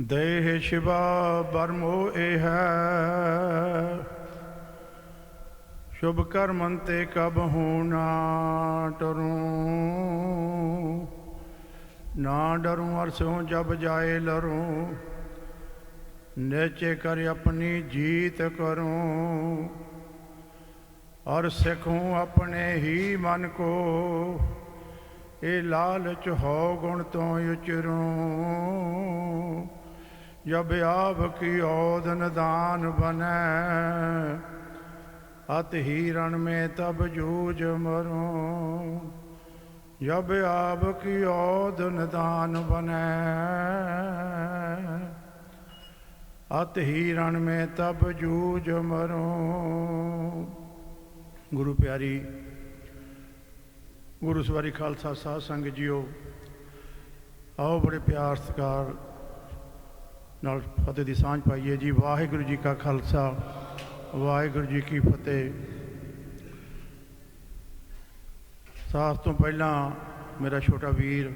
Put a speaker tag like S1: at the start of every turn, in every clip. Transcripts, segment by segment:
S1: ਦੇਹ ਸ਼ਿਵਾ ਬਰਮੋ ਇਹ ਹੈ। ਸ਼ੁਭ ਕਰਮੰ ਤੇ ਕਬ ਨਾ ਟਰੂੰ। ਨਾ ਡਰੂੰ, ਅਰਸੋਂ ਜਬ ਜਾਏ ਲਰੂੰ। ਨੇਚੇ ਕਰ ਆਪਣੀ ਜੀਤ ਕਰੂੰ। ਔਰ ਸਿੱਖੂੰ ਆਪਣੇ ਹੀ ਮਨ ਕੋ। ਇਹ ਲਾਲਚ ਹੋ ਗੁਣ ਤੋਂ ਉਚਰੂੰ। ਜਬ ਆਬ ਕੀ ਔਦ ਦਾਨ ਬਨੈ, ਅਤ ਹੀ ਰਣ ਮੇ ਤਬ ਜੂਝ ਮਰੂੰ। ਜਬ ਆਬ ਕੀ ਔਦ ਦਾਨ ਬਨੈ, ਅਤ ਹੀ ਰਣ ਮੇ ਤਬ ਜੂਝ ਮਰੂੰ। ਗੁਰੂ ਪਿਆਰੀ, ਗੁਰੂ ਸਵਾਰੀ ਖਾਲਸਾ ਸਾਧ ਸੰਗਤ ਜੀਓ, ਆਓ ਬੜੇ ਪਿਆਰ ਸਤਿਕਾਰ ਨਾਲ ਫਤਿਹ ਦੀ ਸਾਂਝ ਪਾਈਏ ਜੀ। ਵਾਹਿਗੁਰੂ ਜੀ ਕਾ ਖਾਲਸਾ, ਵਾਹਿਗੁਰੂ ਜੀ ਕੀ ਫਤਿਹ। ਸਾਥ ਤੋਂ ਪਹਿਲਾਂ ਮੇਰਾ ਛੋਟਾ ਵੀਰ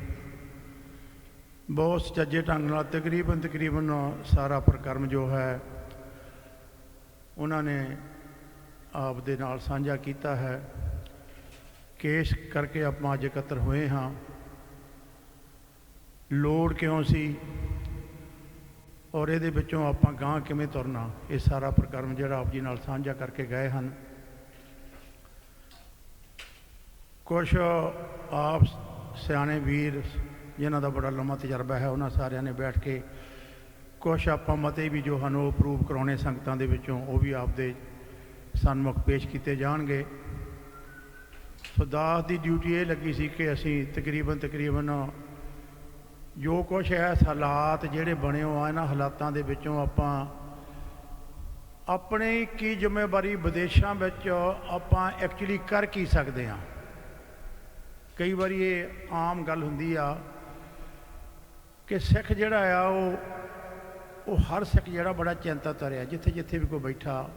S1: ਬਹੁਤ ਸੱਜੇ ਢੰਗ ਨਾਲ ਤਕਰੀਬਨ ਤਕਰੀਬਨ ਸਾਰਾ ਪ੍ਰਕਰਮ ਜੋ ਹੈ। ਉਹਨਾਂ ਨੇ ਆਪ ਦੇ ਨਾਲ ਸਾਂਝਾ ਕੀਤਾ ਹੈ ਕੇਸ ਕਰਕੇ ਆਪਾਂ ਅੱਜ ਇਕੱਤਰ ਹੋਏ ਹਾਂ। ਲੋੜ ਕਿਉਂ ਸੀ? ਔਰ ਇਹਦੇ ਵਿੱਚੋਂ ਆਪਾਂ ਗਾਂ ਕਿਵੇਂ ਤੁਰਨਾ? ਇਹ ਸਾਰਾ ਪ੍ਰਕਰਮ ਜਿਹੜਾ ਆਪ ਜੀ ਨਾਲ ਸਾਂਝਾ ਕਰਕੇ ਗਏ ਹਨ। ਕੁਝ ਆਪ ਸਿਆਣੇ ਵੀਰ ਜਿਨ੍ਹਾਂ ਦਾ ਬੜਾ ਲੰਮਾ ਤਜਰਬਾ ਹੈ, ਉਹਨਾਂ ਸਾਰਿਆਂ ਨੇ ਬੈਠ ਕੇ ਕੁਝ ਆਪਾਂ ਮਤੇ ਵੀ ਜੋ ਹਨ ਉਹ ਅਪਰੂਵ ਕਰਾਉਣੇ ਸੰਗਤਾਂ ਦੇ ਵਿੱਚੋਂ, ਉਹ ਵੀ ਆਪਦੇ ਸਨਮੁਖ ਪੇਸ਼ ਕੀਤੇ ਜਾਣਗੇ। ਸੋ ਦਾਸ ਦੀ ਡਿਊਟੀ ਇਹ ਲੱਗੀ ਸੀ ਕਿ ਅਸੀਂ ਤਕਰੀਬਨ ਤਕਰੀਬਨ ਜੋ ਕੁਛ ਹੈ ਹਾਲਾਤ ਜਿਹੜੇ ਬਣੇ ਹੋ ਆ, ਇਹਨਾਂ ਹਾਲਾਤਾਂ ਦੇ ਵਿੱਚੋਂ ਆਪਾਂ ਆਪਣੇ ਕੀ ਜ਼ਿੰਮੇਵਾਰੀ ਵਿਦੇਸ਼ਾਂ ਵਿੱਚ ਆਪਾਂ ਐਕਚੁਅਲੀ ਕਰ ਕੀ ਸਕਦੇ ਹਾਂ। ਕਈ ਵਾਰੀ ਇਹ ਆਮ ਗੱਲ ਹੁੰਦੀ ਆ ਕਿ ਸਿੱਖ ਜਿਹੜਾ ਆ, ਉਹ ਉਹ ਹਰ ਸਿੱਖ ਜਿਹੜਾ ਬੜਾ ਚਿੰਤਤ ਰਿਹਾ ਜਿੱਥੇ ਜਿੱਥੇ ਵੀ ਕੋਈ ਬੈਠਾ।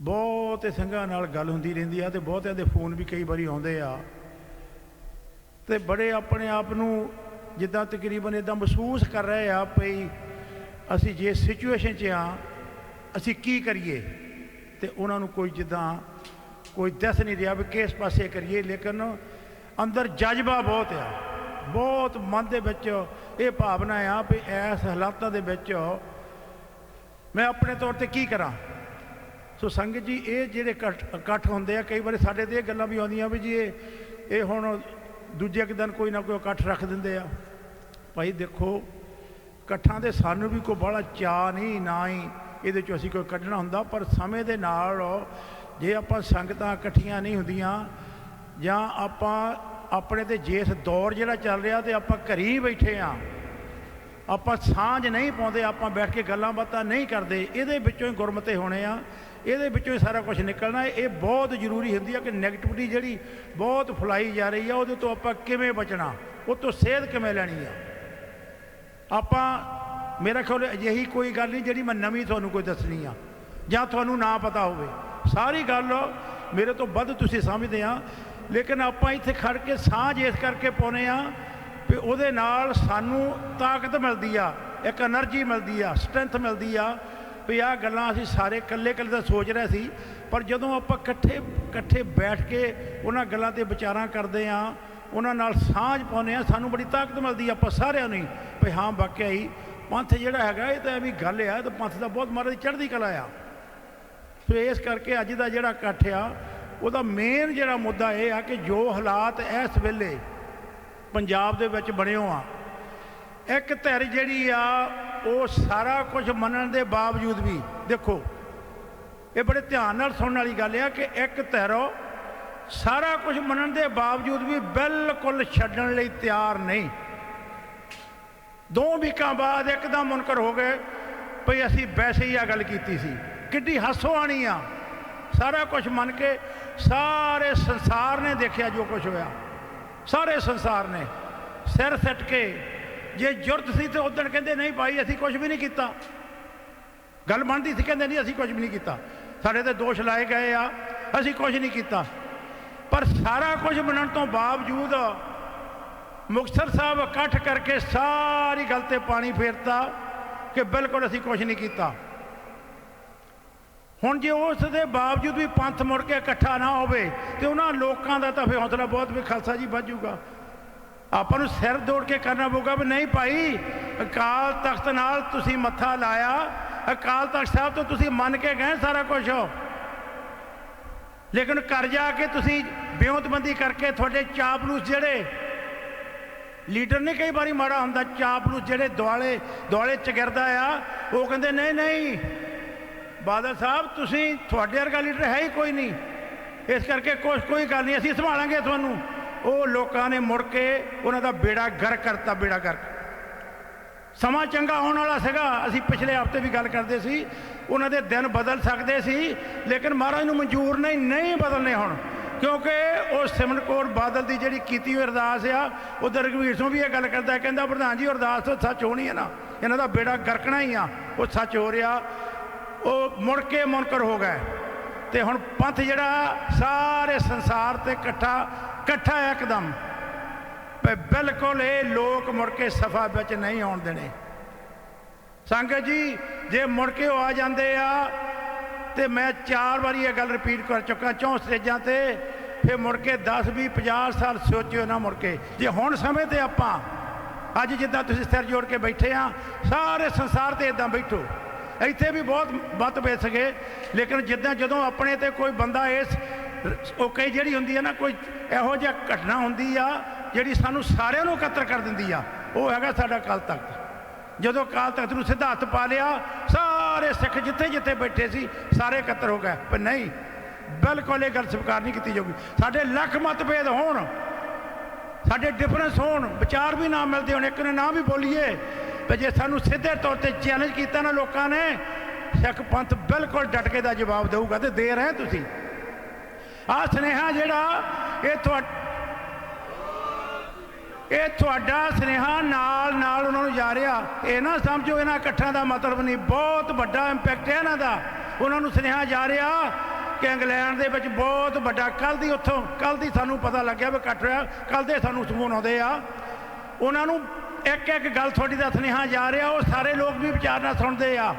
S1: ਬਹੁਤੇ ਸਿੰਘਾਂ ਨਾਲ ਗੱਲ ਹੁੰਦੀ ਰਹਿੰਦੀ ਆ ਤੇ ਬਹੁਤਿਆਂ ਦੇ ਫੋਨ ਵੀ ਕਈ ਵਾਰੀ ਆਉਂਦੇ ਆ। ਤੇ ਬੜੇ ਆਪਣੇ ਆਪ ਨੂੰ ਜਿੱਦਾਂ ਤਕਰੀਬਨ ਇਦਾਂ ਮਹਿਸੂਸ ਕਰ ਰਹੇ ਆ ਭਈ ਅਸੀਂ ਜੇ ਸਿਚੁਏਸ਼ਨ 'ਚ ਆ, ਅਸੀਂ ਕੀ ਕਰੀਏ? ਤੇ ਉਹਨਾਂ ਨੂੰ ਕੋਈ ਜਿੱਦਾਂ ਕੋਈ ਦੱਸ ਨਹੀਂ ਰਿਹਾ ਵੀ ਕਿਸ ਪਾਸੇ ਕਰੀਏ, ਲੇਕਿਨ ਅੰਦਰ ਜਜ਼ਬਾ ਬਹੁਤ ਆ। ਬਹੁਤ ਮਨ ਦੇ ਵਿੱਚ ਇਹ ਭਾਵਨਾ ਆ ਵੀ ਇਸ ਹਾਲਾਤਾਂ ਦੇ ਵਿੱਚ ਮੈਂ ਆਪਣੇ ਤੌਰ ਤੇ ਕੀ ਕਰਾਂ? ਸੋ ਸੰਗਤ ਜੀ, ਇਹ ਜਿਹੜੇ ਇਕੱਠ ਹੁੰਦੇ ਆ, ਕਈ ਵਾਰੀ ਸਾਡੇ ਤੇ ਇਹ ਗੱਲਾਂ ਵੀ ਆਉਂਦੀਆਂ ਵੀ ਜੀ ਇਹ ਹੁਣ ਦੂਜੇ ਇੱਕ ਦਿਨ ਕੋਈ ਨਾ ਕੋਈ ਇਕੱਠ ਰੱਖ ਦਿੰਦੇ ਆ। ਭਾਈ ਦੇਖੋ, ਇਕੱਠਾਂ ਦੇ ਸਾਨੂੰ ਵੀ ਕੋਈ ਬੜਾ ਚਾਹ ਨਹੀਂ, ਨਾ ਹੀ ਇਹਦੇ ਚੋਂ ਅਸੀਂ ਕੋਈ ਕੱਢਣਾ ਹੁੰਦਾ, ਪਰ ਸਮੇਂ ਦੇ ਨਾਲ ਜੇ ਆਪਾਂ ਸੰਗਤਾਂ ਇਕੱਠੀਆਂ ਨਹੀਂ ਹੁੰਦੀਆਂ, ਜਾਂ ਆਪਾਂ ਆਪਣੇ ਤੇ ਜੇਸ ਦੌਰ ਜਿਹੜਾ ਚੱਲ ਰਿਹਾ ਤੇ ਆਪਾਂ ਘਰੀ ਹੀ ਬੈਠੇ ਆ, ਆਪਾਂ ਸਾਂਝ ਨਹੀਂ ਪਾਉਂਦੇ, ਆਪਾਂ ਬੈਠ ਕੇ ਗੱਲਾਂ ਬਾਤਾਂ ਨਹੀਂ ਕਰਦੇ, ਇਹਦੇ ਵਿੱਚੋਂ ਹੀ ਗੁਰਮਤੇ ਹੋਣੇ ਆ। ਇਹਦੇ ਵਿੱਚੋਂ ਹੀ ਸਾਰਾ ਕੁਝ ਨਿਕਲਣਾ ਹੈ। ਇਹ ਬਹੁਤ ਜ਼ਰੂਰੀ ਹੁੰਦੀ ਹੈ ਕਿ ਨੈਗੇਟਿਵਿਟੀ ਜਿਹੜੀ ਬਹੁਤ ਫੁਲਾਈ ਜਾ ਰਹੀ ਆ ਉਹਦੇ ਤੋਂ ਆਪਾਂ ਕਿਵੇਂ ਬਚਣਾ, ਉਹ ਤੋਂ ਸਿਹਤ ਕਿਵੇਂ ਲੈਣੀ ਆ ਆਪਾਂ, ਮੇਰਾ ਖਿਆਲ ਅਜਿਹੀ ਕੋਈ ਗੱਲ ਨਹੀਂ ਜਿਹੜੀ ਮੈਂ ਨਵੀਂ ਤੁਹਾਨੂੰ ਕੋਈ ਦੱਸਣੀ ਆ, ਜਾਂ ਤੁਹਾਨੂੰ ਨਾ ਪਤਾ ਹੋਵੇ। ਸਾਰੀ ਗੱਲ ਮੇਰੇ ਤੋਂ ਵੱਧ ਤੁਸੀਂ ਸਮਝਦੇ ਆ, ਲੇਕਿਨ ਆਪਾਂ ਇੱਥੇ ਖੜ ਕੇ ਸਾਂਝ ਇਸ ਕਰਕੇ ਪਾਉਨੇ ਆ ਵੀ ਉਹਦੇ ਨਾਲ ਸਾਨੂੰ ਤਾਕਤ ਮਿਲਦੀ ਆ, ਇੱਕ એનર્ਜੀ ਮਿਲਦੀ ਆ ਸਟਰੈਂਥ ਮਿਲਦੀ ਆ ਵੀ ਆਹ ਗੱਲਾਂ ਅਸੀਂ ਸਾਰੇ ਇਕੱਲੇ ਇਕੱਲੇ ਤਾਂ ਸੋਚ ਰਹੇ ਸੀ, ਪਰ ਜਦੋਂ ਆਪਾਂ ਇਕੱਠੇ ਇਕੱਠੇ ਬੈਠ ਕੇ ਉਹਨਾਂ ਗੱਲਾਂ ਤੇ ਵਿਚਾਰਾਂ ਕਰਦੇ ਆ ਉਹਨਾਂ ਨਾਲ ਸਾਂਝ ਪਾਉਂਦੇ ਆ ਸਾਨੂੰ ਬੜੀ ਤਾਕਤ ਮਿਲਦੀ ਆਪਾਂ ਸਾਰਿਆਂ ਨੂੰ ਵੀ ਹਾਂ ਵਾਕਿਆ ਹੀ ਪੰਥ ਜਿਹੜਾ ਹੈਗਾ ਇਹ ਤਾਂ ਐਵੇਂ ਗੱਲ ਆ ਤੇ ਪੰਥ ਦਾ ਬਹੁਤ ਮਹਾਰਾਜ ਚੜ੍ਹਦੀ ਕਲਾ ਆ। ਸੋ ਇਸ ਕਰਕੇ ਅੱਜ ਦਾ ਜਿਹੜਾ ਇਕੱਠ ਆ, ਉਹਦਾ ਮੇਨ ਜਿਹੜਾ ਮੁੱਦਾ ਇਹ ਆ ਕਿ ਜੋ ਹਾਲਾਤ ਇਸ ਵੇਲੇ ਪੰਜਾਬ ਦੇ ਵਿੱਚ ਬਣਿਓ ਆ ਇੱਕ ਧਿਰ ਜਿਹੜੀ ਆ, ਉਹ ਸਾਰਾ ਕੁਝ ਮੰਨਣ ਦੇ ਬਾਵਜੂਦ ਵੀ, ਦੇਖੋ, ਇਹ ਬੜੇ ਧਿਆਨ ਨਾਲ ਸੁਣਨ ਵਾਲੀ ਗੱਲ ਆ ਕਿ ਇੱਕ ਧਿਰ ਸਾਰਾ ਕੁਝ ਮੰਨਣ ਦੇ ਬਾਵਜੂਦ ਵੀ ਬਿਲਕੁਲ ਛੱਡਣ ਲਈ ਤਿਆਰ ਨਹੀਂ। ਦੋ ਵੀਕਾਂ ਬਾਅਦ ਇੱਕਦਮ ਮੁਨਕਰ ਹੋ ਗਏ ਭਈ ਅਸੀਂ ਵੈਸੇ ਹੀ ਆ ਗੱਲ ਕੀਤੀ ਸੀ। ਕਿੱਡੀ ਹੱਸੋ ਆਣੀ ਆ। ਸਾਰਾ ਕੁਝ ਮੰਨ ਕੇ ਸਾਰੇ ਸੰਸਾਰ ਨੇ ਦੇਖਿਆ ਜੋ ਕੁਝ ਹੋਇਆ। ਸਾਰੇ ਸੰਸਾਰ ਨੇ ਸਿਰ ਸੱਟ ਕੇ ਜੇ ਜੁਰਤ ਸੀ ਤੇ ਉਦੋਂ ਕਹਿੰਦੇ, ਨਹੀਂ ਭਾਈ, ਅਸੀਂ ਕੁਝ ਵੀ ਨਹੀਂ ਕੀਤਾ। ਗੱਲ ਬਣਦੀ ਸੀ, ਕਹਿੰਦੇ, ਨਹੀਂ, ਅਸੀਂ ਕੁਝ ਵੀ ਨਹੀਂ ਕੀਤਾ। ਸਾਡੇ ਤੇ ਦੋਸ਼ ਲਾਏ ਗਏ ਆ, ਅਸੀਂ ਕੁਝ ਨਹੀਂ ਕੀਤਾ। ਪਰ ਸਾਰਾ ਕੁਝ ਮੰਨਣ ਤੋਂ ਬਾਵਜੂਦ ਮੁਕਤਸਰ ਸਾਹਿਬ ਇਕੱਠ ਕਰਕੇ ਸਾਰੀ ਗੱਲ ਤੇ ਪਾਣੀ ਫੇਰਤਾ ਕਿ ਬਿਲਕੁਲ ਅਸੀਂ ਕੁਝ ਨਹੀਂ ਕੀਤਾ। ਹੁਣ ਜੇ ਉਸ ਦੇ ਬਾਵਜੂਦ ਵੀ ਪੰਥ ਮੁੜ ਕੇ ਇਕੱਠਾ ਨਾ ਹੋਵੇ ਤੇ ਉਹਨਾਂ ਲੋਕਾਂ ਦਾ ਤਾਂ ਫਿਰ ਹੌਸਲਾ ਬਹੁਤ ਵੀ ਖਾਲਸਾ ਜੀ ਵੱਜੂਗਾ ਆਪਾਂ ਨੂੰ ਸਿਰ ਦੌੜ ਕੇ ਕਰਨਾ ਪਊਗਾ ਵੀ ਨਹੀਂ ਭਾਈ, ਅਕਾਲ ਤਖਤ ਨਾਲ ਤੁਸੀਂ ਮੱਥਾ ਲਾਇਆ, ਅਕਾਲ ਤਖਤ ਸਾਹਿਬ ਤੋਂ ਤੁਸੀਂ ਮੰਨ ਕੇ ਗਏ ਸਾਰਾ ਕੁਝ ਲੇਕਿਨ ਕਰ ਜਾ ਕੇ ਤੁਸੀਂ ਬਿਉਂਤਬੰਦੀ ਕਰਕੇ ਤੁਹਾਡੇ ਚਾਪਲੂਸ ਜਿਹੜੇ, ਲੀਡਰ ਨੇ ਕਈ ਵਾਰੀ ਮਾੜਾ ਹੁੰਦਾ, ਚਾਪਲੂਸ ਜਿਹੜੇ ਦੁਆਲੇ ਦੁਆਲੇ ਚਗਿਰਦਾ ਆ, ਉਹ ਕਹਿੰਦੇ ਨਹੀਂ ਨਹੀਂ, ਬਾਦਲ ਸਾਹਿਬ, ਤੁਸੀਂ ਤੁਹਾਡੇ ਵਰਗਾ ਲੀਡਰ ਹੈ ਹੀ ਕੋਈ ਨਹੀਂ। ਇਸ ਕਰਕੇ ਕੁਛ ਕੋਈ ਗੱਲ ਨਹੀਂ, ਅਸੀਂ ਸੰਭਾਲਾਂਗੇ ਤੁਹਾਨੂੰ। ਉਹ ਲੋਕਾਂ ਨੇ ਮੁੜ ਕੇ ਉਹਨਾਂ ਦਾ ਬੇੜਾ ਗਰ ਕਰਤਾ, ਬੇੜਾ ਗਰ ਸਮਾਂ ਚੰਗਾ ਹੋਣ ਵਾਲਾ ਸੀਗਾ। ਅਸੀਂ ਪਿਛਲੇ ਹਫ਼ਤੇ ਵੀ ਗੱਲ ਕਰਦੇ ਸੀ, ਉਹਨਾਂ ਦੇ ਦਿਨ ਬਦਲ ਸਕਦੇ ਸੀ, ਲੇਕਿਨ ਮਹਾਰਾਜ ਨੂੰ ਮਨਜ਼ੂਰ ਨਹੀਂ ਨਹੀਂ ਬਦਲਨੇ ਹੁਣ। ਕਿਉਂਕਿ ਉਹ ਸਿਮਰਨ ਕੌਰ ਬਾਦਲ ਦੀ ਜਿਹੜੀ ਕੀਤੀ ਹੋਈ ਅਰਦਾਸ ਆ ਉਧਰ ਰਘਵੀਰ ਸਿੰਘ ਵੀ ਇਹ ਗੱਲ ਕਰਦਾ ਕਹਿੰਦਾ, ਪ੍ਰਧਾਨ ਜੀ, ਅਰਦਾਸ ਤਾਂ ਸੱਚ ਹੋਣੀ ਹੈ ਨਾ। ਇਹਨਾਂ ਦਾ ਬੇੜਾ ਗਰਕਣਾ ਹੀ ਆ, ਉਹ ਸੱਚ ਹੋ ਰਿਹਾ। ਉਹ ਮੁੜ ਕੇ ਮੁਨਕਰ ਹੋ ਗਏ। ਤੇ ਹੁਣ ਪੰਥ ਜਿਹੜਾ, ਸਾਰੇ ਸੰਸਾਰ ਤੇ ਇਕੱਠਾ ਇਕੱਠਾ ਹੈ ਇੱਕਦਮ ਬਿਲਕੁਲ ਇਹ ਲੋਕ ਮੁੜ ਕੇ ਸਫਾ ਵਿੱਚ ਨਹੀਂ ਆਉਣ ਦੇਣੇ। ਸੰਗਤ ਜੀ, ਜੇ ਮੁੜ ਕੇ ਆ ਜਾਂਦੇ ਆ, ਤੇ ਮੈਂ ਚਾਰ ਵਾਰੀ ਇਹ ਗੱਲ ਰਿਪੀਟ ਕਰ ਚੁੱਕਾ ਚੌਂ ਸਟੇਜਾਂ ਤੇ, ਫਿਰ ਮੁੜ ਕੇ 10 20 50 ਸਾਲ ਸੋਚਿਓ ਨਾ ਮੁੜ ਕੇ। ਜੇ ਹੁਣ ਸਮੇਂ ਤੇ ਆਪਾਂ, ਅੱਜ ਜਿੱਦਾਂ ਤੁਸੀਂ ਸਿਰ ਜੋੜ ਕੇ ਬੈਠੇ ਆ, ਸਾਰੇ ਸੰਸਾਰ ਤੇ ਇਦਾਂ ਬੈਠੋ। ਇੱਥੇ ਵੀ ਬਹੁਤ ਮਤਭੇਦ ਸਕੇ, ਲੇਕਿਨ ਜਿੱਦਾਂ ਜਦੋਂ ਆਪਣੇ ਤੇ ਕੋਈ ਬੰਦਾ ਇਸ ਉਹ ਕਈ ਜਿਹੜੀ ਹੁੰਦੀ ਹੈ ਨਾ, ਕੋਈ ਇਹੋ ਜਿਹਾ ਘਟਨਾ ਹੁੰਦੀ ਆ ਜਿਹੜੀ ਸਾਨੂੰ ਸਾਰਿਆਂ ਨੂੰ ਇਕੱਤਰ ਕਰ ਦਿੰਦੀ ਆ। ਉਹ ਹੈਗਾ ਸਾਡਾ ਕਾਲ ਤਖਤ। ਜਦੋਂ ਕਾਲ ਤਖਤ ਨੂੰ ਸਿੱਧਾ ਹੱਥ ਪਾ ਲਿਆ, ਸਾਰੇ ਸਿੱਖ ਜਿੱਥੇ ਜਿੱਥੇ ਬੈਠੇ ਸੀ, ਸਾਰੇ ਇਕੱਤਰ ਹੋ ਗਏ। ਪਰ ਨਹੀਂ, ਬਿਲਕੁਲ ਇਹ ਗੱਲ ਸਵੀਕਾਰ ਨਹੀਂ ਕੀਤੀ ਜਾਊਗੀ। ਸਾਡੇ ਲੱਖ ਮਤਭੇਦ ਹੋਣ, ਸਾਡੇ ਡਿਫਰੈਂਸ ਹੋਣ, ਵਿਚਾਰ ਵੀ ਨਾ ਮਿਲਦੇ ਹੋਣ, ਇੱਕ ਨੇ ਨਾ ਵੀ ਬੋਲੀਏ। ਤੇ ਜੇ ਸਾਨੂੰ ਸਿੱਧੇ ਤੌਰ ਤੇ ਚੈਲੰਜ ਕੀਤਾ ਨਾ ਲੋਕਾਂ ਨੇ, ਸਿੱਖ ਪੰਥ ਬਿਲਕੁਲ ਡਟ ਕੇ ਦਾ ਜਵਾਬ ਦੇਊਗਾ ਤੇ ਦੇ ਰਹੇ ਤੁਸੀਂ। ਆਹ ਸੁਨੇਹਾ ਜਿਹੜਾ ਇਹ ਤੁਹਾ ਇਹ ਤੁਹਾਡਾ ਸੁਨੇਹਾ ਨਾਲ ਨਾਲ ਉਹਨਾਂ ਨੂੰ ਜਾ ਰਿਹਾ। ਇਹ ਨਾ ਸਮਝੋ ਇਹਨਾਂ ਇਕੱਠਾਂ ਦਾ ਮਤਲਬ ਨਹੀਂ, ਬਹੁਤ ਵੱਡਾ ਇੰਪੈਕਟ ਹੈ ਇਹਨਾਂ ਦਾ। ਉਹਨਾਂ ਨੂੰ ਸੁਨੇਹਾ ਜਾ ਰਿਹਾ ਕਿ ਇੰਗਲੈਂਡ ਦੇ ਵਿੱਚ ਬਹੁਤ ਵੱਡਾ ਕੱਲ ਦੀ ਉੱਥੋਂ ਕੱਲ ਦੀ ਸਾਨੂੰ ਪਤਾ ਲੱਗਿਆ ਵੀ ਇਕੱਠ ਹੋਇਆ ਕੱਲ ਦੇ ਸਾਨੂੰ ਸਬੂਨ ਆਉਂਦੇ ਆ। ਉਹਨਾਂ ਨੂੰ ਇੱਕ ਇੱਕ ਗੱਲ ਤੁਹਾਡੀ ਦਾ ਸੁਨੇਹਾ ਜਾ ਰਿਹਾ, ਉਹ ਸਾਰੇ ਲੋਕ ਵੀ ਵਿਚਾਰ ਨਾਲ ਸੁਣਦੇ ਆ।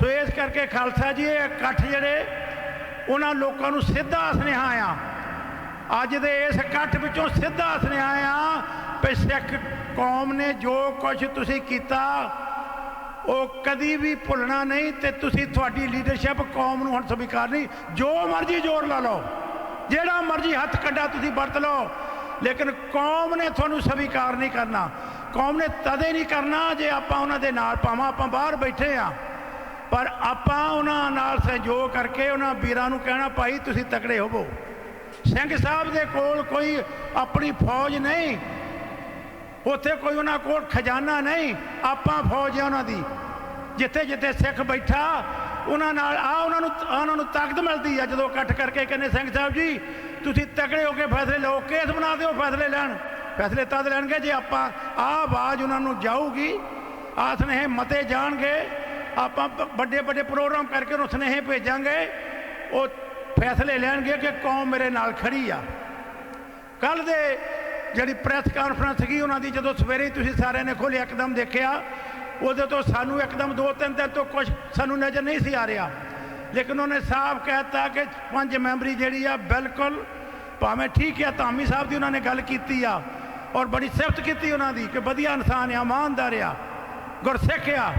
S1: ਸੋ ਇਸ ਕਰਕੇ ਖਾਲਸਾ ਜੀ, ਇਹ ਇਕੱਠ ਜਿਹੜੇ ਉਹਨਾਂ ਲੋਕਾਂ ਨੂੰ ਸਿੱਧਾ ਸੁਨੇਹਾ ਆ ਅੱਜ ਦੇ ਇਸ ਇਕੱਠ ਵਿੱਚੋਂ ਸਿੱਧਾ ਸੁਨੇਹਾ ਆ ਵੀ ਸਿੱਖ ਕੌਮ ਨੇ ਜੋ ਕੁਝ ਤੁਸੀਂ ਕੀਤਾ, ਉਹ ਕਦੀ ਵੀ ਭੁੱਲਣਾ ਨਹੀਂ ਤੇ ਤੁਸੀਂ ਤੁਹਾਡੀ ਲੀਡਰਸ਼ਿਪ ਕੌਮ ਨੂੰ ਹੁਣ ਸਵੀਕਾਰ ਨਹੀਂ। ਜੋ ਮਰਜ਼ੀ ਜ਼ੋਰ ਲਾ ਲਓ, ਜਿਹੜਾ ਮਰਜ਼ੀ ਹੱਥ ਕੱਢਾ ਤੁਸੀਂ ਵਰਤ ਲਓ, ਲੇਕਿਨ ਕੌਮ ਨੇ ਤੁਹਾਨੂੰ ਸਵੀਕਾਰ ਨਹੀਂ ਕਰਨਾ। ਕੌਮ ਨੇ ਤਦੇ ਨਹੀਂ ਕਰਨਾ ਜੇ ਆਪਾਂ ਉਹਨਾਂ ਦੇ ਨਾਲ ਪਾਵਾਂ ਆਪਾਂ ਬਾਹਰ ਬੈਠੇ ਆ ਪਰ ਆਪਾਂ ਉਹਨਾਂ ਨਾਲ ਸਹਿਯੋਗ ਕਰਕੇ ਉਹਨਾਂ ਵੀਰਾਂ ਨੂੰ ਕਹਿਣਾ, ਭਾਈ, ਤੁਸੀਂ ਤਕੜੇ ਹੋਵੋ। ਸਿੰਘ ਸਾਹਿਬ ਦੇ ਕੋਲ ਕੋਈ ਆਪਣੀ ਫੌਜ ਨਹੀਂ। ਉੱਥੇ ਕੋਈ ਉਹਨਾਂ ਕੋਲ ਖਜ਼ਾਨਾ ਨਹੀਂ। ਆਪਾਂ ਫੌਜ ਆ ਉਹਨਾਂ ਦੀ। ਜਿੱਥੇ ਜਿੱਥੇ ਸਿੱਖ ਬੈਠਾ, ਉਹਨਾਂ ਨਾਲ ਆ ਉਹਨਾਂ ਨੂੰ ਉਹਨਾਂ ਨੂੰ ਤਾਕਤ ਮਿਲਦੀ ਆ। ਜਦੋਂ ਇਕੱਠ ਕਰਕੇ ਕਹਿੰਦੇ, ਸਿੰਘ ਸਾਹਿਬ ਜੀ, ਤੁਸੀਂ ਤਕੜੇ ਹੋ ਕੇ ਫੈਸਲੇ ਲਓ। ਕੇਸ ਬਣਾ ਦਿਓ, ਫੈਸਲੇ ਲੈਣ। ਫੈਸਲੇ ਤਦ ਲੈਣਗੇ ਜੇ ਆਪਾਂ ਆ ਆਵਾਜ਼ ਉਹਨਾਂ ਨੂੰ ਜਾਊਗੀ। ਆਹ ਸੁਨੇਹੇ ਮਤੇ ਜਾਣਗੇ। ਆਪਾਂ ਵੱਡੇ ਵੱਡੇ ਪ੍ਰੋਗਰਾਮ ਕਰਕੇ ਉਹਨੂੰ ਸੁਨੇਹੇ ਭੇਜਾਂਗੇ, ਉਹ ਫੈਸਲੇ ਲੈਣਗੇ ਕਿ ਕੌਮ ਮੇਰੇ ਨਾਲ ਖੜੀ ਆ। ਕੱਲ ਦੇ ਜਿਹੜੀ ਪ੍ਰੈਸ ਕਾਨਫਰੰਸ ਸੀਗੀ, ਉਹਨਾਂ ਦੀ ਜਦੋਂ ਸਵੇਰੇ ਤੁਸੀਂ ਸਾਰਿਆਂ ਨੇ ਖੋਲ੍ਹਿਆ ਇੱਕਦਮ ਦੇਖਿਆ, ਉਹਦੇ ਤੋਂ ਸਾਨੂੰ ਇੱਕਦਮ ਦੋ ਤਿੰਨ ਦਿਨ ਤੋਂ ਕੁਝ ਸਾਨੂੰ ਨਜ਼ਰ ਨਹੀਂ ਸੀ ਆ ਰਿਹਾ। ਲੇਕਿਨ ਉਹਨੇ ਸਾਫ਼ ਕਹਿਤਾ ਕਿ ਪੰਜ ਮੈਂਬਰੀ ਜਿਹੜੀ ਆ, ਬਿਲਕੁਲ ਭਾਵੇਂ ਠੀਕ ਆ, ਧਾਮੀ ਸਾਹਿਬ ਦੀ ਉਹਨਾਂ ਨੇ ਗੱਲ ਕੀਤੀ ਆ, ਔਰ ਬੜੀ ਸਿਫਤ ਕੀਤੀ ਉਹਨਾਂ ਦੀ ਕਿ ਵਧੀਆ ਇਨਸਾਨ ਆ, ਇਮਾਨਦਾਰ ਆ, ਗੁਰਸਿੱਖ ਆ।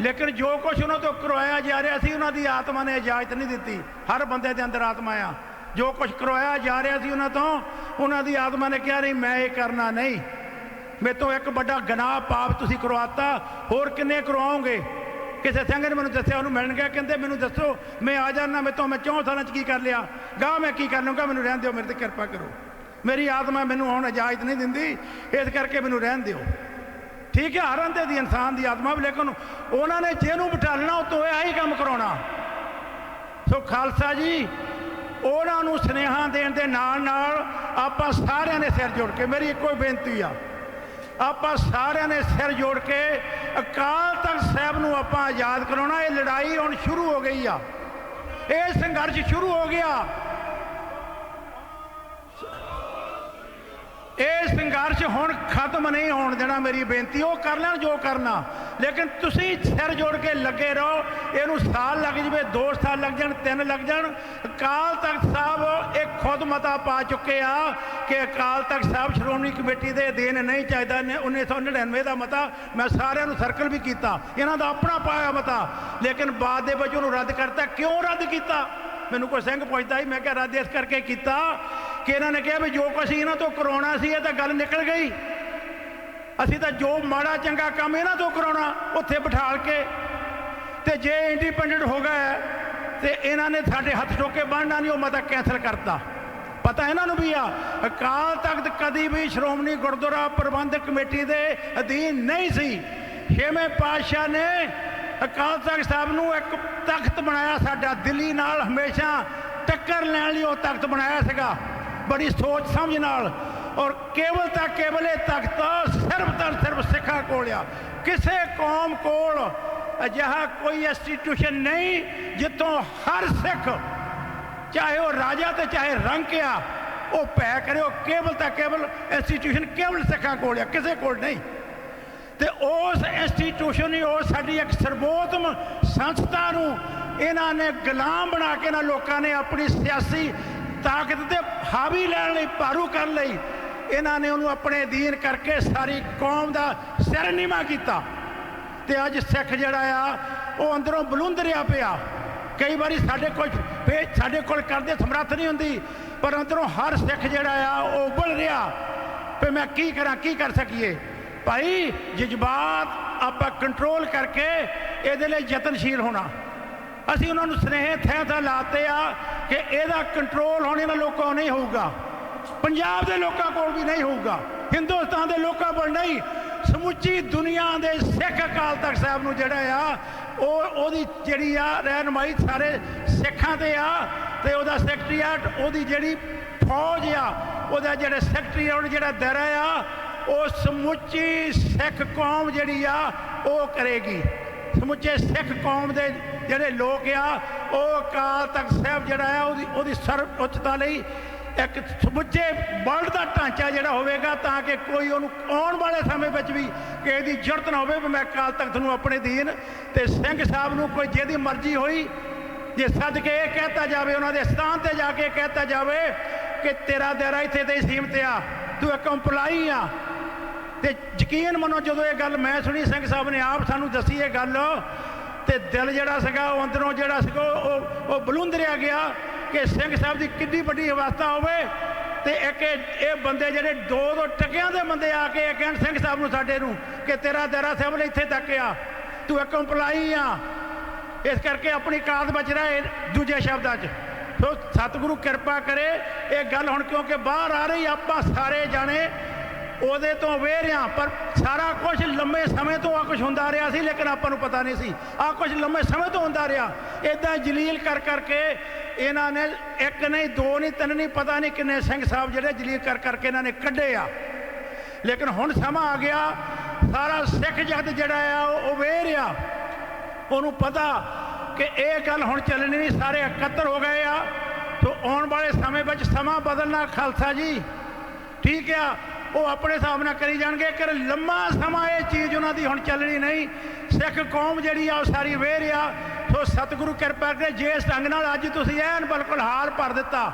S1: ਲੇਕਿਨ ਜੋ ਕੁਝ ਉਹਨਾਂ ਤੋਂ ਕਰਵਾਇਆ ਜਾ ਰਿਹਾ ਸੀ, ਉਹਨਾਂ ਦੀ ਆਤਮਾ ਨੇ ਇਜਾਜ਼ਤ ਨਹੀਂ ਦਿੱਤੀ। ਹਰ ਬੰਦੇ ਦੇ ਅੰਦਰ ਆਤਮਾ ਆ। ਜੋ ਕੁਝ ਕਰਵਾਇਆ ਜਾ ਰਿਹਾ ਸੀ ਉਹਨਾਂ ਤੋਂ, ਉਹਨਾਂ ਦੀ ਆਤਮਾ ਨੇ ਕਿਹਾ, ਨਹੀਂ, ਮੈਂ ਇਹ ਕਰਨਾ ਨਹੀਂ। ਮੇਰੇ ਤੋਂ ਇੱਕ ਵੱਡਾ ਗਨਾਹ ਪਾਪ ਤੁਸੀਂ ਕਰਵਾਤਾ, ਹੋਰ ਕਿੰਨੇ ਕਰਵਾਓਗੇ? ਕਿਸੇ ਸਿੰਘ ਨੇ ਮੈਨੂੰ ਦੱਸਿਆ, ਉਹਨੂੰ ਮਿਲਣ ਗਿਆ, ਕਹਿੰਦੇ, ਮੈਨੂੰ ਦੱਸੋ, ਮੈਂ ਆ ਜਾਣਾ ਮੈਂ ਤੋਂ ਮੈਂ ਚੌਂ ਸਾਲਾਂ ਚ ਕੀ ਕਰ ਲਿਆ? ਗਾਹ ਮੈਂ ਕੀ ਕਰ ਲੂੰਗਾ ਮੈਨੂੰ ਰਹਿਣ ਦਿਓ, ਮੇਰੇ ਤੇ ਕਿਰਪਾ ਕਰੋ। ਮੇਰੀ ਆਤਮਾ ਮੈਨੂੰ ਹੁਣ ਇਜਾਜ਼ਤ ਨਹੀਂ ਦਿੰਦੀ, ਇਸ ਕਰਕੇ ਮੈਨੂੰ ਰਹਿਣ ਦਿਓ। ਠੀਕ ਹੈ, ਹਰ ਅੰਦੇ ਦੀ ਇਨਸਾਨ ਦੀ ਆਤਮਾ ਵੀ, ਲੇਕਿਨ ਉਹਨਾਂ ਨੇ ਜਿਹਨੂੰ ਬਿਠਾਲਣਾ ਉਹ ਤੋਂ ਇਹੀ ਕੰਮ ਕਰਾਉਣਾ। ਸੋ ਖਾਲਸਾ ਜੀ, ਉਹਨਾਂ ਨੂੰ ਸਨੇਹਾ ਦੇਣ ਦੇ ਨਾਲ ਨਾਲ ਆਪਾਂ ਸਾਰਿਆਂ ਨੇ ਸਿਰ ਜੋੜ ਕੇ, ਮੇਰੀ ਇੱਕੋ ਹੀ ਬੇਨਤੀ ਆ, ਆਪਾਂ ਸਾਰਿਆਂ ਨੇ ਸਿਰ ਜੋੜ ਕੇ ਅਕਾਲ ਤਖਤ ਸਾਹਿਬ ਨੂੰ ਆਪਾਂ ਆਜ਼ਾਦ ਕਰਾਉਣਾ। ਇਹ ਲੜਾਈ ਹੁਣ ਸ਼ੁਰੂ ਹੋ ਗਈ ਆ। ਇਹ ਸੰਘਰਸ਼ ਸ਼ੁਰੂ ਹੋ ਗਿਆ। ਇਹ ਸੰਘਰਸ਼ ਹੁਣ ਖਤਮ ਨਹੀਂ ਹੋਣ ਦੇਣਾ ਮੇਰੀ ਬੇਨਤੀ, ਉਹ ਕਰ ਲੈਣ ਜੋ ਕਰਨਾ। ਲੇਕਿਨ ਤੁਸੀਂ ਸਿਰ ਜੋੜ ਕੇ ਲੱਗੇ ਰਹੋ, ਇਹਨੂੰ ਸਾਲ ਲੱਗ ਜਵੇ 2 ਸਾਲ ਲੱਗ ਜਾਣ 3 ਲੱਗ ਜਾਣ। ਅਕਾਲ ਤਖਤ ਸਾਹਿਬ, ਇਹ ਖੁਦ ਮਤਾ ਪਾ ਚੁੱਕੇ ਆ ਕਿ ਅਕਾਲ ਤਖਤ ਸਾਹਿਬ ਸ਼੍ਰੋਮਣੀ ਕਮੇਟੀ ਦੇ ਅਧੀਨ ਨਹੀਂ ਚਾਹੀਦਾ, ਨੇ 1999 ਦਾ ਮਤਾ ਮੈਂ ਸਾਰਿਆਂ ਨੂੰ ਸਰਕਲ ਵੀ ਕੀਤਾ। ਇਹਨਾਂ ਦਾ ਆਪਣਾ ਪਾਇਆ ਮਤਾ। ਲੇਕਿਨ ਬਾਅਦ ਦੇ ਵਿੱਚ ਉਹਨੂੰ ਰੱਦ ਕਰਤਾ। ਕਿਉਂ ਰੱਦ ਕੀਤਾ? ਮੈਨੂੰ ਕੋਈ ਸਿੰਘ ਪੁੱਛਦਾ ਸੀ, ਮੈਂ ਕਿਹਾ ਰੱਦ ਇਸ ਕਰਕੇ ਕੀਤਾ ਕਿ ਇਹਨਾਂ ਨੇ ਕਿਹਾ ਵੀ ਜੋ ਕੁਛ ਇਹਨਾਂ ਤੋਂ ਕਰਾਉਣਾ ਸੀ, ਇਹ ਤਾਂ ਗੱਲ ਨਿਕਲ ਗਈ। ਅਸੀਂ ਤਾਂ ਜੋ ਮਾੜਾ ਚੰਗਾ ਕੰਮ ਇਹਨਾਂ ਤੋਂ ਕਰਾਉਣਾ, ਉੱਥੇ ਬਿਠਾਲ ਕੇ ਤੇ ਜੇ ਇੰਡੀਪੈਂਡੈਂਟ ਹੋ ਗਏ ਤੇ ਇਹਨਾਂ ਨੇ ਸਾਡੇ ਹੱਥ ਠੋਕੇ ਬਣਨਾ ਨਹੀਂ, ਉਹ ਮਤਾ ਕੈਂਸਲ ਕਰਤਾ। ਪਤਾ ਇਹਨਾਂ ਨੂੰ ਵੀ ਆ, ਅਕਾਲ ਤਖਤ ਕਦੀ ਵੀ ਸ਼੍ਰੋਮਣੀ ਗੁਰਦੁਆਰਾ ਪ੍ਰਬੰਧਕ ਕਮੇਟੀ ਦੇ ਅਧੀਨ ਨਹੀਂ ਸੀ। ਛੇਵੇਂ ਪਾਤਸ਼ਾਹ ਨੇ ਅਕਾਲ ਤਖਤ ਸਾਹਿਬ ਨੂੰ ਇੱਕ ਤਖਤ ਬਣਾਇਆ ਸਾਡਾ, ਦਿੱਲੀ ਨਾਲ ਹਮੇਸ਼ਾ ਟੱਕਰ ਲੈਣ ਲਈ ਉਹ ਤਖਤ ਬਣਾਇਆ ਸੀਗਾ। ਬੜੀ ਸੋਚ ਸਮਝ ਨਾਲ। ਔਰ ਕੇਵਲ ਤਾਂ ਕੇਵਲ ਇਹ ਤਖਤ ਸਿਰਫ ਤਾਂ ਸਿਰਫ ਸਿੱਖਾਂ ਕੋਲ ਆ। ਕਿਸੇ ਕੌਮ ਕੋਲ ਅਜਿਹਾ ਕੋਈ ਇੰਸਟੀਟਿਊਸ਼ਨ ਨਹੀਂ ਜਿੱਥੋਂ ਹਰ ਸਿੱਖ, ਚਾਹੇ ਉਹ ਰਾਜਾ ਤੇ ਚਾਹੇ ਰੰਕ ਆ, ਉਹ ਪੈ ਕਰਿਓ ਕੇਵਲ ਤਾਂ ਕੇਵਲ ਇੰਸਟੀਟਿਊਸ਼ਨ ਕੇਵਲ ਸਿੱਖਾਂ ਕੋਲ ਆ, ਕਿਸੇ ਕੋਲ ਨਹੀਂ। ਤੇ ਉਸ ਇੰਸਟੀਟਿਊਸ਼ਨ ਹੀ ਉਹ ਸਾਡੀ ਇੱਕ ਸਰਬੋਤਮ ਸੰਸਥਾ ਨੂੰ ਇਹਨਾਂ ਨੇ ਗੁਲਾਮ ਬਣਾ ਕੇ ਨਾ ਲੋਕਾਂ ਨੇ ਆਪਣੀ ਸਿਆਸੀ ਤਾਕਤ ਤੇ ਹਾਵੀ ਲੈਣ ਲਈ ਭਾਰੂ ਕਰਨ ਲਈ ਇਹਨਾਂ ਨੇ ਉਹਨੂੰ ਆਪਣੇ ਅਧੀਨ ਕਰਕੇ ਸਾਰੀ ਕੌਮ ਦਾ ਸਿਰ ਨੀਵਾ ਕੀਤਾ। ਤੇ ਅੱਜ ਸਿੱਖ ਜਿਹੜਾ ਆ, ਉਹ ਅੰਦਰੋਂ ਬਲੁੰਦਰਿਆ ਪਿਆ। ਕਈ ਵਾਰੀ ਸਾਡੇ ਕੋਲ ਫੇ ਸਾਡੇ ਕੋਲ ਕਰਦੇ ਸਮਰੱਥ ਨਹੀਂ ਹੁੰਦੀ, ਪਰ ਅੰਦਰੋਂ ਹਰ ਸਿੱਖ ਜਿਹੜਾ ਆ, ਉਹ ਉਬਲ ਰਿਹਾ। ਵੀ ਮੈਂ ਕੀ ਕਰਾਂ, ਕੀ ਕਰ ਸਕੀਏ? ਭਾਈ, ਜਜ਼ਬਾਤ ਆਪਾਂ ਕੰਟਰੋਲ ਕਰਕੇ ਇਹਦੇ ਲਈ ਯਤਨਸ਼ੀਲ ਹੋਣਾ। ਅਸੀਂ ਉਹਨਾਂ ਨੂੰ ਸਨੇਹ ਥੈਂ ਥੈਂ ਲਾਤੇ ਆ ਕਿ ਇਹਦਾ ਕੰਟਰੋਲ ਹੁਣ ਇਹਨਾਂ ਲੋਕਾਂ ਕੋਲ ਨਹੀਂ ਹੋਊਗਾ। ਪੰਜਾਬ ਦੇ ਲੋਕਾਂ ਕੋਲ ਵੀ ਨਹੀਂ ਹੋਊਗਾ। ਹਿੰਦੁਸਤਾਨ ਦੇ ਲੋਕਾਂ ਕੋਲ ਨਹੀਂ। ਸਮੁੱਚੀ ਦੁਨੀਆ ਦੇ ਸਿੱਖ ਅਕਾਲ ਤਖਤ ਸਾਹਿਬ ਨੂੰ ਜਿਹੜਾ ਆ, ਉਹ ਉਹਦੀ ਜਿਹੜੀ ਆ ਰਹਿਨਮਾਈ ਸਾਰੇ ਸਿੱਖਾਂ ਤੇ ਆ ਤੇ ਉਹਦਾ ਸੈਕਟਰੀਏਟ ਉਹਦੀ ਜਿਹੜੀ ਫੌਜ ਆ, ਉਹਦਾ ਜਿਹੜਾ ਸੈਕਟਰੀ ਆ ਜਿਹੜਾ ਦਾਇਰਾ ਆ ਉਹ ਸਮੁੱਚੀ ਸਿੱਖ ਕੌਮ ਜਿਹੜੀ ਆ, ਉਹ ਕਰੇਗੀ। ਸਮੁੱਚੇ ਸਿੱਖ ਕੌਮ ਦੇ ਜਿਹੜੇ ਲੋਕ ਆ, ਉਹ ਅਕਾਲ ਤਖਤ ਸਾਹਿਬ ਜਿਹੜਾ ਆ, ਉਹਦੀ ਉਹਦੀ ਸਰਵ ਉੱਚਤਾ ਲਈ ਇੱਕ ਸਮੁੱਚੇ ਵਰਲਡ ਦਾ ਢਾਂਚਾ ਜਿਹੜਾ ਹੋਵੇਗਾ, ਤਾਂ ਕਿ ਕੋਈ ਉਹਨੂੰ ਆਉਣ ਵਾਲੇ ਸਮੇਂ ਵਿੱਚ ਵੀ ਕਿਸੇ ਦੀ ਜ਼ਰੂਰਤ ਨਾ ਹੋਵੇ ਵੀ ਮੈਂ ਅਕਾਲ ਤਖਤ ਨੂੰ ਆਪਣੇ ਦੀਨ ਤੇ ਸਿੰਘ ਸਾਹਿਬ ਨੂੰ ਕੋਈ ਜਿਹਦੀ ਮਰਜ਼ੀ ਹੋਈ, ਜੇ ਸਦਕੇ ਇਹ ਕਹਿਤਾ ਜਾਵੇ, ਉਹਨਾਂ ਦੇ ਸਥਾਨ ਤੇ ਜਾ ਕੇ ਕਹਿਤਾ ਜਾਵੇ ਕਿ ਤੇਰਾ ਦਾਇਰਾ ਇੱਥੇ ਤੇ ਹੀ ਸੀਮਤ ਆ, ਤੂੰ ਇੱਕ ਇੰਪਲਾਈ ਆ ਤੇ ਯਕੀਨ ਮੰਨੋ ਜਦੋਂ ਇਹ ਗੱਲ ਮੈਂ ਸੁਣੀ, ਸਿੰਘ ਸਾਹਿਬ ਨੇ ਆਪ ਸਾਨੂੰ ਦੱਸੀ ਇਹ ਗੱਲ, ਤੇ ਦਿਲ ਜਿਹੜਾ ਸੀਗਾ, ਉਹ ਅੰਦਰੋਂ ਜਿਹੜਾ ਸੀਗਾ, ਉਹ ਉਹ ਬਲੁੰਦਰਿਆ ਗਿਆ ਕਿ ਸਿੰਘ ਸਾਹਿਬ ਦੀ ਕਿੰਨੀ ਵੱਡੀ ਅਵਸਥਾ ਹੋਵੇ ਤੇ ਇੱਕ ਇਹ ਬੰਦੇ ਜਿਹੜੇ ਦੋ ਦੋ ਟਕਿਆਂ ਦੇ ਬੰਦੇ ਆ ਕੇ ਇਹ ਕਹਿਣ, ਸਿੰਘ ਸਾਹਿਬ ਨੂੰ ਸਾਡੇ ਨੂੰ ਕਿ ਤੇਰਾ ਦਾਇਰਾ ਸਾਹਿਬ ਨੇ ਇੱਥੇ ਤੱਕ ਆ। ਤੂੰ ਇੱਕ ਇੰਪਲਾਈ ਆ। ਇਸ ਕਰਕੇ ਆਪਣੀ ਕਾਦ ਬਚ ਰਹੇ ਦੂਜੇ ਸ਼ਬਦਾਂ 'ਚ। ਸੋ ਸਤਿਗੁਰੂ ਕਿਰਪਾ ਕਰੇ, ਇਹ ਗੱਲ ਹੁਣ ਕਿਉਂਕਿ ਬਾਹਰ ਆ ਰਹੀ, ਆਪਾਂ ਸਾਰੇ ਜਾਣੇ ਉਹਦੇ ਤੋਂ ਅਵੇਅਰ ਹਾਂ ਪਰ ਸਾਰਾ ਕੁਝ ਲੰਮੇ ਸਮੇਂ ਤੋਂ ਆ ਕੁਝ ਹੁੰਦਾ ਰਿਹਾ ਸੀ, ਲੇਕਿਨ ਆਪਾਂ ਨੂੰ ਪਤਾ ਨਹੀਂ ਸੀ। ਆ ਕੁਝ ਲੰਮੇ ਸਮੇਂ ਤੋਂ ਹੁੰਦਾ ਰਿਹਾ। ਇਦਾਂ ਜਲੀਲ ਕਰ ਕਰਕੇ ਇਹਨਾਂ ਨੇ ਇੱਕ ਨਹੀਂ, ਦੋ ਨਹੀਂ, ਤਿੰਨ ਨਹੀਂ, ਪਤਾ ਨਹੀਂ ਕਿੰਨੇ ਸਿੰਘ ਸਾਹਿਬ ਜਿਹੜੇ ਜਲੀਲ ਕਰ ਕਰਕੇ ਇਹਨਾਂ ਨੇ ਕੱਢੇ ਆ। ਲੇਕਿਨ ਹੁਣ ਸਮਾਂ ਆ ਗਿਆ, ਸਾਰਾ ਸਿੱਖ ਜਗਤ ਜਿਹੜਾ ਆ, ਉਹ ਅਵੇਅਰ ਆ ਉਹਨੂੰ ਪਤਾ ਕਿ ਇਹ ਗੱਲ ਹੁਣ ਚੱਲਣੀ ਨਹੀਂ, ਸਾਰੇ ਇਕੱਤਰ ਹੋ ਗਏ ਆ। ਸੋ ਆਉਣ ਵਾਲੇ ਸਮੇਂ ਵਿੱਚ ਸਮਾਂ ਬਦਲਣਾ ਖਾਲਸਾ ਜੀ। ਠੀਕ ਆ ਉਹ ਆਪਣੇ ਹਿਸਾਬ ਨਾਲ ਕਰੀ ਜਾਣਗੇ। ਕਿ ਲੰਮਾ ਸਮਾਂ ਇਹ ਚੀਜ਼ ਉਹਨਾਂ ਦੀ ਹੁਣ ਚੱਲਣੀ ਨਹੀਂ। ਸਿੱਖ ਕੌਮ ਜਿਹੜੀ ਆ, ਉਹ ਸਾਰੀ ਵੇਰ ਆ। ਸੋ ਸਤਿਗੁਰੂ ਕਿਰਪਾ ਕਰਕੇ ਜੇ ਇਸ ਢੰਗ ਨਾਲ ਅੱਜ ਤੁਸੀਂ ਐਨ ਬਿਲਕੁਲ ਹਾਲ ਭਰ ਦਿੱਤਾ,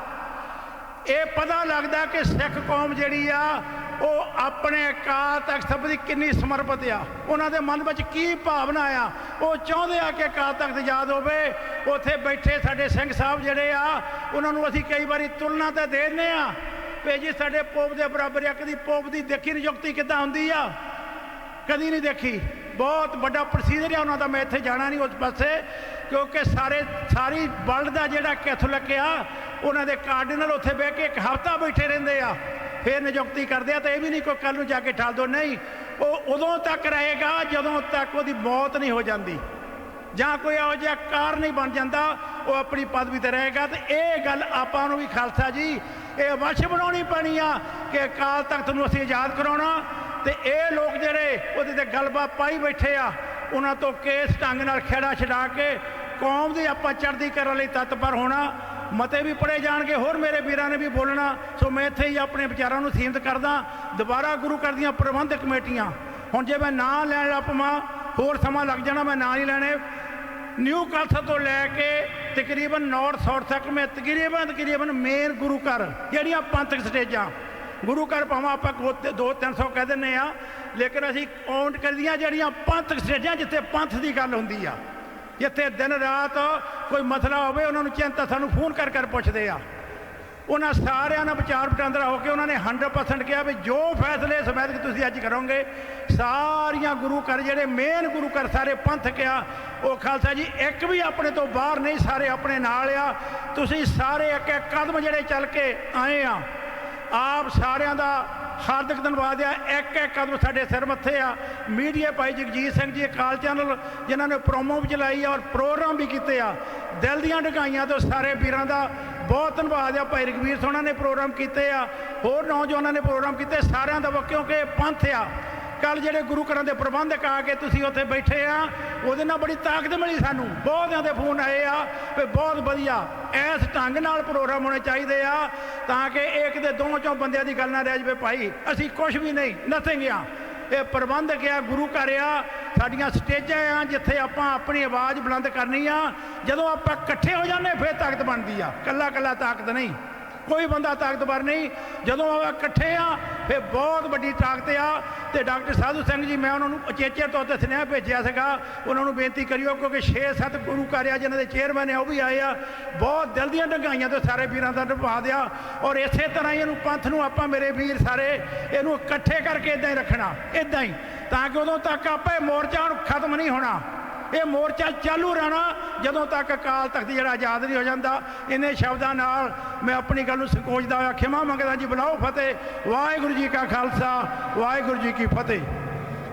S1: ਇਹ ਪਤਾ ਲੱਗਦਾ ਕਿ ਸਿੱਖ ਕੌਮ ਜਿਹੜੀ ਆ, ਉਹ ਆਪਣੇ ਅਕਾਲ ਤਖਤ ਸਾਹਿਬ ਦੀ ਕਿੰਨੀ ਸਮਰਪਿਤ ਆ। ਉਹਨਾਂ ਦੇ ਮਨ ਵਿੱਚ ਕੀ ਭਾਵਨਾ ਆ? ਉਹ ਚਾਹੁੰਦੇ ਆ ਕਿ ਅਕਾਲ ਤਖਤ ਯਾਦ ਹੋਵੇ। ਉੱਥੇ ਬੈਠੇ ਸਾਡੇ ਸਿੰਘ ਸਾਹਿਬ ਜਿਹੜੇ ਆ, ਉਹਨਾਂ ਨੂੰ ਅਸੀਂ ਕਈ ਵਾਰੀ ਤੁਲਨਾ ਤਾਂ ਦੇ ਦਿੰਦੇ ਆ। ਵੀ ਜੀ ਸਾਡੇ ਪੋਪ ਦੇ ਬਰਾਬਰ ਆ, ਕਦੀ ਪੋਪ ਦੀ ਦੇਖੀ ਨਿਯੁਕਤੀ ਕਿੱਦਾਂ ਹੁੰਦੀ ਆ? ਕਦੀ ਨਹੀਂ ਦੇਖੀ। ਬਹੁਤ ਵੱਡਾ ਪ੍ਰੋਸੀਜਰ ਆ ਉਹਨਾਂ ਦਾ, ਮੈਂ ਇੱਥੇ ਜਾਣਾ ਨਹੀਂ ਉਸ ਪਾਸੇ, ਕਿਉਂਕਿ ਸਾਰੇ, ਸਾਰੀ ਵਰਲਡ ਦਾ ਜਿਹੜਾ ਕੈਥੋਲਿਕ ਆ, ਉਹਨਾਂ ਦੇ ਕਾਰਡੀਨਲ ਉੱਥੇ ਬਹਿ ਕੇ ਇੱਕ ਹਫ਼ਤਾ ਬੈਠੇ ਰਹਿੰਦੇ ਆ। ਫਿਰ ਨਿਯੁਕਤੀ ਕਰਦੇ ਆ, ਤਾਂ ਇਹ ਵੀ ਨਹੀਂ ਕੋਈ ਕੱਲ ਨੂੰ ਜਾ ਕੇ ਠਾਲ ਦੋ, ਨਹੀਂ। ਉਹ ਉਦੋਂ ਤੱਕ ਰਹੇਗਾ, ਜਦੋਂ ਤੱਕ ਉਹਦੀ ਮੌਤ ਨਹੀਂ ਹੋ ਜਾਂਦੀ। ਜਾਂ ਕੋਈ ਇਹੋ ਜਿਹਾ ਕਾਰ ਨਹੀਂ ਬਣ ਜਾਂਦਾ, ਉਹ ਆਪਣੀ ਪਦਵੀ ਤੇ ਰਹੇਗਾ। ਤੇ ਇਹ ਗੱਲ ਆਪਾਂ ਨੂੰ ਵੀ ਖਾਲਸਾ ਜੀ ਇਹ ਵਸ਼ ਬਣਾਉਣੀ ਪੈਣੀ ਆ ਕਿ ਅਕਾਲ ਤਖਤ ਨੂੰ ਅਸੀਂ ਆਜ਼ਾਦ ਕਰਾਉਣਾ ਤੇ ਇਹ ਲੋਕ ਜਿਹੜੇ ਉਹਦੇ ਤੇ ਗਲਬਾ ਪਾਈ ਬੈਠੇ ਆ, ਉਹਨਾਂ ਤੋਂ ਕੇਸ ਢੰਗ ਨਾਲ ਖੇੜਾ ਛਡਾ ਕੇ ਕੌਮ ਦੀ ਆਪਾਂ ਚੜ੍ਹਦੀ ਕਰਨ ਲਈ ਤਤਪਰ ਹੋਣਾ, ਮਤੇ ਵੀ ਪੜੇ ਜਾਣਗੇ, ਹੋਰ ਮੇਰੇ ਵੀਰਾਂ ਨੇ ਵੀ ਬੋਲਣਾ, ਸੋ ਮੈਂ ਇੱਥੇ ਹੀ ਆਪਣੇ ਵਿਚਾਰਾਂ ਨੂੰ ਸੀਮਿਤ ਕਰਦਾ, ਦੁਬਾਰਾ ਗੁਰੂ ਘਰ ਦੀਆਂ ਪ੍ਰਬੰਧਕ ਕਮੇਟੀਆਂ, ਹੁਣ ਜੇ ਮੈਂ ਨਾਂ ਲੈਣ ਲੱਪਵਾਂ ਹੋਰ ਸਮਾਂ ਲੱਗ ਜਾਣਾ, ਮੈਂ ਨਾਂ ਨਹੀਂ ਲੈਣੇ ਨਿਊ ਕਲਥ ਤੋਂ ਲੈ ਕੇ ਤਕਰੀਬਨ ਨਾਰਥ ਸਾਊਥ ਤੱਕ ਮੈਂ ਤਕਰੀਬਨ ਤਕਰੀਬਨ ਮੇਨ ਗੁਰੂ ਘਰ, ਜਿਹੜੀਆਂ ਪੰਥਕ ਸਟੇਜਾਂ। ਗੁਰੂ ਘਰ ਭਾਵੇਂ ਆਪਾਂ ਕੋ- ਤੇ 2-300 ਕਹਿ ਦਿੰਨੇ ਆ ਲੇਕਿਨ ਅਸੀਂ ਕਾਊਂਟ ਕਰਦੀਆਂ ਜਿਹੜੀਆਂ ਪੰਥਕ ਸਟੇਜਾਂ ਜਿੱਥੇ ਪੰਥ ਦੀ ਗੱਲ ਹੁੰਦੀ ਆ। ਜਿੱਥੇ ਦਿਨ ਰਾਤ ਕੋਈ ਮਸਲਾ ਹੋਵੇ, ਉਹਨਾਂ ਨੂੰ ਚਿੰਤਾ, ਸਾਨੂੰ ਫੋਨ ਕਰ ਕਰ ਪੁੱਛਦੇ ਆ। ਉਹਨਾਂ ਸਾਰਿਆਂ ਨਾਲ ਵਿਚਾਰ ਵਟਾਂਦਰਾ ਹੋ ਕੇ ਉਹਨਾਂ ਨੇ 100% ਕਿਹਾ ਵੀ ਜੋ ਫੈਸਲੇ ਸਮੈਤਕ ਤੁਸੀਂ ਅੱਜ ਕਰੋਗੇ, ਸਾਰੀਆਂ ਗੁਰੂ ਘਰ ਜਿਹੜੇ ਮੇਨ ਗੁਰੂ ਘਰ ਸਾਰੇ ਪੰਥਕ ਆ ਉਹ ਖਾਲਸਾ ਜੀ, ਇੱਕ ਵੀ ਆਪਣੇ ਤੋਂ ਬਾਹਰ ਨਹੀਂ, ਸਾਰੇ ਆਪਣੇ ਨਾਲ ਆ। ਤੁਸੀਂ ਸਾਰੇ ਇੱਕ ਇੱਕ ਕਦਮ ਜਿਹੜੇ ਚੱਲ ਕੇ ਆਏ ਆ, ਆਪ ਸਾਰਿਆਂ ਦਾ ਹਾਰਦਿਕ ਧੰਨਵਾਦ ਆ। ਇੱਕ ਇੱਕ ਕਦਮ ਸਾਡੇ ਸਿਰ ਮੱਥੇ ਆ। ਮੀਡੀਆ ਭਾਈ ਜਗਜੀਤ ਸਿੰਘ ਜੀ, ਅਕਾਲ ਚੈਨਲ, ਜਿਨ੍ਹਾਂ ਨੇ ਪ੍ਰੋਮੋ ਵੀ ਚਲਾਈ ਔਰ ਪ੍ਰੋਗਰਾਮ ਵੀ ਕੀਤੇ ਆ। ਦਿਲ ਦੀਆਂ ਢਗਾਈਆਂ ਤੋਂ ਸਾਰੇ ਵੀਰਾਂ ਦਾ ਬਹੁਤ ਧੰਨਵਾਦ ਆ ਭਾਈ ਰਗਵੀਰ ਸੋਣਾ ਨੇ ਪ੍ਰੋਗਰਾਮ ਕੀਤੇ ਆ। ਹੋਰ ਨੌਜਵਾਨਾਂ ਨੇ ਪ੍ਰੋਗਰਾਮ ਕੀਤੇ, ਸਾਰਿਆਂ ਦਾ ਵਾ- ਕਿਉਂਕਿ ਪੰਥ ਆ। ਕੱਲ ਜਿਹੜੇ ਗੁਰੂ ਘਰਾਂ ਦੇ ਪ੍ਰਬੰਧਕ ਆ ਕੇ ਤੁਸੀਂ ਉੱਥੇ ਬੈਠੇ ਆ, ਉਹਦੇ ਨਾਲ ਬੜੀ ਤਾਕਤ ਮਿਲੀ ਸਾਨੂੰ। ਬਹੁਤਿਆਂ ਦੇ ਫੋਨ ਆਏ ਆ ਵੀ ਬਹੁਤ ਵਧੀਆ ਇਸ ਢੰਗ ਨਾਲ ਪ੍ਰੋਗਰਾਮ ਹੋਣੇ ਚਾਹੀਦੇ ਆ, ਤਾਂ ਕਿ ਇੱਕ ਦੇ ਦੋ ਚੋਂ ਬੰਦਿਆਂ ਦੀ ਗੱਲ ਨਾ ਰਹਿ ਜਾਵੇ। ਭਾਈ, ਅਸੀਂ ਕੁਝ ਵੀ ਨਹੀਂ ਨਥਿੰਗ ਆ। ਇਹ ਪ੍ਰਬੰਧਕ ਆ ਗੁਰੂ ਘਰ ਆ? ਸਾਡੀਆਂ ਸਟੇਜਾਂ ਆ ਜਿੱਥੇ ਆਪਾਂ ਆਪਣੀ ਆਵਾਜ਼ ਬੁਲੰਦ ਕਰਨੀ ਆ। ਜਦੋਂ ਆਪਾਂ ਇਕੱਠੇ ਹੋ ਜਾਂਦੇ, ਫਿਰ ਤਾਕਤ ਬਣਦੀ ਆ। ਕੱਲਾ ਕੱਲਾ ਤਾਕਤ ਨਹੀਂ। ਕੋਈ ਬੰਦਾ ਤਾਕਤਵਰ ਨਹੀਂ। ਜਦੋਂ ਆਪਾਂ ਇਕੱਠੇ ਆ, ਫਿਰ ਬਹੁਤ ਵੱਡੀ ਤਾਕਤ ਆ। ਤੇ ਡਾਕਟਰ ਸਾਧੂ ਸਿੰਘ ਜੀ, ਮੈਂ ਉਹਨਾਂ ਨੂੰ ਅਚੇਚੇ ਤੌਰ ਤੇ ਸੁਨੇਹਾ ਭੇਜਿਆ ਸੀਗਾ। ਉਹਨਾਂ ਨੂੰ ਬੇਨਤੀ ਕਰਿਓ, ਕਿਉਂਕਿ 6-7 ਗੁਰੂ ਘਰ ਆ, ਜਿਨ੍ਹਾਂ ਦੇ ਚੇਅਰਮੈਨ ਆ, ਉਹ ਵੀ ਆਏ ਆ। ਬਹੁਤ ਦਿਲ ਦੀਆਂ ਢੰਗਾਈਆਂ ਤੋਂ ਸਾਰੇ ਵੀਰਾਂ ਦਾ ਧੰਨਵਾਦ ਆ ਔਰ ਇਸੇ ਤਰ੍ਹਾਂ ਹੀ ਇਹਨੂੰ ਪੰਥ ਨੂੰ ਆਪਾਂ ਮੇਰੇ ਵੀਰ ਸਾਰੇ, ਇਹਨੂੰ ਇਕੱਠੇ ਕਰਕੇ ਇਦਾਂ ਹੀ ਰੱਖਣਾ। ਇਦਾਂ ਹੀ। ਤਾਂ ਕਿ ਉਦੋਂ ਤੱਕ ਆਪਾਂ ਇਹ ਮੋਰਚਾ ਹੁਣ ਖਤਮ ਨਹੀਂ ਹੋਣਾ। ਇਹ ਮੋਰਚਾ ਚਾਲੂ ਰਹਿਣਾ ਜਦੋਂ ਤੱਕ ਅਕਾਲ ਤਖਤ ਜਿਹੜਾ ਆਜ਼ਾਦ ਨਹੀਂ ਹੋ ਜਾਂਦਾ। ਇਹਨੇ ਸ਼ਬਦਾਂ ਨਾਲ ਮੈਂ ਆਪਣੀ ਗੱਲ ਨੂੰ ਸੰਕੋਚਦਾ ਹੋਇਆ, ਖਿਮਾ ਮੰਗਦਾ ਜੀ, ਬੁਲਾਓ ਫਤਿਹ। ਵਾਹਿਗੁਰੂ ਜੀ ਕਾ ਖਾਲਸਾ, ਵਾਹਿਗੁਰੂ ਜੀ ਕੀ ਫਤਿਹ।